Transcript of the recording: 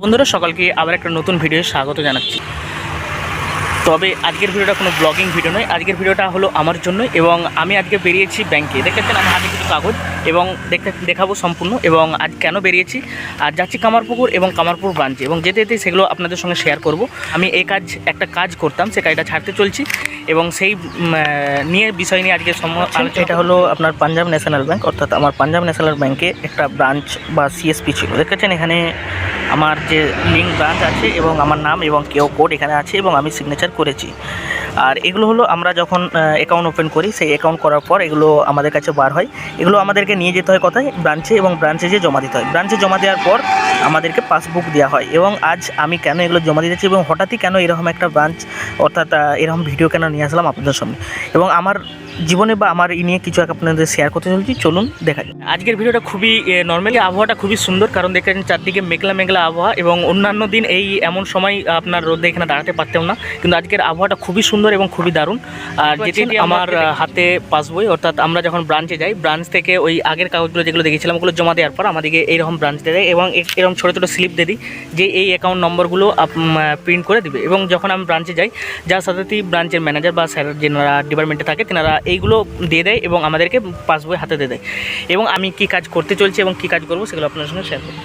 বন্ধুরা সকলকে আবার একটা নতুন ভিডিও স্বাগত জানাচ্ছি। তবে আজকের ভিডিওটা কোনো ব্লগিং ভিডিও নয়। আজকের ভিডিওটা হলো আমার জন্য এবং আমি আজকে বেরিয়েছি ব্যাংকে দেখেছেন আমার হাতে কিছু কাগজ এবং দেখতে দেখাবো সম্পূর্ণ এবং আজ কেন বেরিয়েছি? আর যাচ্ছি কামারপুকুর এবং কামারপুর ব্রাঞ্চে এবং যেতে যেতে সেগুলো আপনাদের সঙ্গে শেয়ার করব। আমি এই কাজ একটা কাজ করতাম সে কাজটা ছাড়তে চলছি এবং সেই নিয়ে বিষয় নিয়ে আজকে আলোচনা এটা হলো আপনার পাঞ্জাব ন্যাশনাল ব্যাংক অর্থাৎ আমার পাঞ্জাব ন্যাশনাল ব্যাংকে একটা ব্রাঞ্চ বা সিএসপি ছিল। দেখেছেন এখানে আমার যে লিঙ্ক ব্রাঞ্চ আছে এবং আমার নাম এবং কেও কোড এখানে আছে এবং আমি সিগনেচার করেছি। আর এগুলো হলো আমরা যখন অ্যাকাউন্ট ওপেন করি, সেই অ্যাকাউন্ট করার পর এগুলো আমাদের কাছে বার হয়। এগুলো আমাদেরকে নিয়ে যেতে হয় কোথায়? ব্রাঞ্চে এবং ব্রাঞ্চে যে জমা দিতে হয়। ব্রাঞ্চে জমা দেওয়ার পর আমাদেরকে পাসবুক দেওয়া হয় এবং আজ আমি কেন এগুলো জমা দিতেছি এবং হঠাৎই কেন এরকম একটা ব্রাঞ্চ অর্থাৎ এরকম ভিডিও কেন নিয়ে আসলাম আপনাদের সামনে? এবং আমার জীবনে বা আমার ই নিয়ে কিছু এক আপনাদের শেয়ার করতে চলছি। চলুন দেখা যাক। আজকের ভিডিওটা খুবই নর্মালি আবহাওয়াটা খুবই সুন্দর, কারণ দেখেন চারদিকে মেঘলা মেঘলা আবহাওয়া এবং অন্যান্য দিন এই এমন সময় আপনার রোদে এখানে দাঁড়াতে পারতেও না। কিন্তু আজকের আবহাওয়াটা খুবই সুন্দর এবং খুবই দারুণ। আর যেদিন আমার হাতে পাসবই অর্থাৎ আমরা যখন ব্রাঞ্চে যাই ব্রাঞ্চ থেকে ওই আগের কাগজগুলো যেগুলো দেখেছিলাম ওগুলো জমা দেওয়ার পর আমাদেরকে এইরকম ব্রাঞ্চ দেয় এবং এরকম ছোটো ছোটো স্লিপ দিয়ে দিই যে এই অ্যাকাউন্ট নম্বরগুলো প্রিন্ট করে দিবে। এবং যখন আমি ব্রাঞ্চে যাই যার সাথে ব্রাঞ্চের ম্যানেজার বা স্যার যেনারা ডিপার্টমেন্টে থাকে তেনারা এইগুলো দিয়ে দেয় এবং আমাদেরকে পাসবই হাতে দিয়ে দেয়। এবং আমি কি কাজ করতে চলছি এবং কি কাজ করব সেগুলো আপনার সঙ্গে শেয়ার করব।